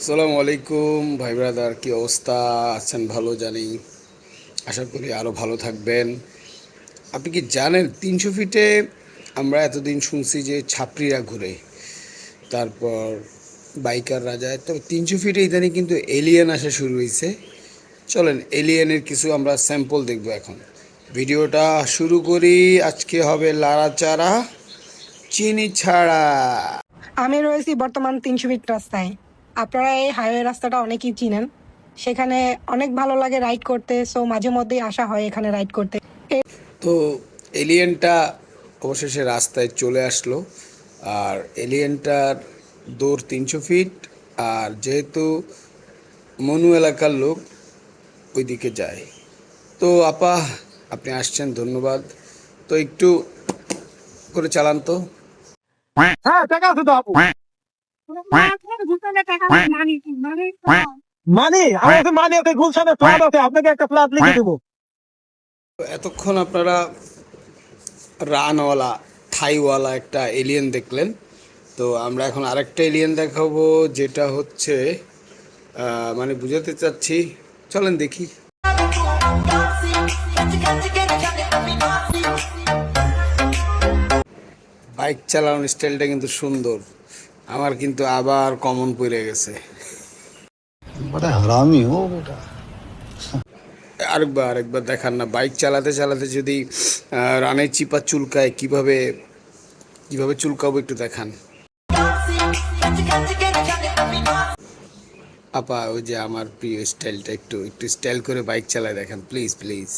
আসসালামু আলাইকুম, ভাই ব্রাদার, কী অবস্থা? আছেন ভালো জানি। আশা করি আরও ভালো থাকবেন। আপনি কি জানেন, তিনশো ফিটে আমরা এতদিন শুনছি যে ছাপড়িরা ঘুরে। তারপর বাইকাররা যায়। তবে তিনশো ফিটে ইদানিং কিন্তু এলিয়েন আসা শুরু হয়েছে চলেন এলিয়েনের কিছু আমরা স্যাম্পল দেখব এখন। ভিডিওটা শুরু করি। আজকে হবে লাড়াচাড়া। চিনি ছাড়া। আমি রয়েছি বর্তমান তিনশো ফিট রাস্তায়। আপনারা এই হাইওয়ে রাস্তাটা অনেকেই চিনেন। সেখানে অনেক ভালো লাগে রাইড করতে সো মাঝে মধ্যেই আসা হয় এখানে রাইড করতে। তো এলিয়েনটা অবশেষে রাস্তায় চলে আসলো। আর এলিয়েনটার দৌড় তিনশো ফিট আর যেহেতু মনু এলাকার লোক ওইদিকে যায়। তো আপা আপনি আসছেন ধন্যবাদ। তো একটু করে চালান তো। হ্যাঁ টাকা আছে তো আপু। মানি? মানি আছে ফ্ল্যাট আছে আপনাকে একটা ফ্ল্যাট লিখে দেবো। এতক্ষণ আপনারা রানওয়ালা থাইওয়ালা একটা এলিয়েন দেখলেন। তো আমরা এখন আরেকটা এলিয়েন দেখাবো যেটা হচ্ছে আহ, মানে বুঝাতে চাচ্ছি চলেন দেখি। বাইক চালানোর স্টাইলটা কিন্তু সুন্দর। আমার কিন্তু আবার কমন পড়ে গেছে। আরেকবার আরেকবার দেখান না বাইক চালাতে চালাতে যদি রানের চিপা চুলকায় কীভাবে কীভাবে চুলকাবো একটু দেখান। আপা ওই যে আমার প্রিয় স্টাইলটা একটু একটু স্টাইল করে বাইক চালায় দেখান প্লিজ প্লিজ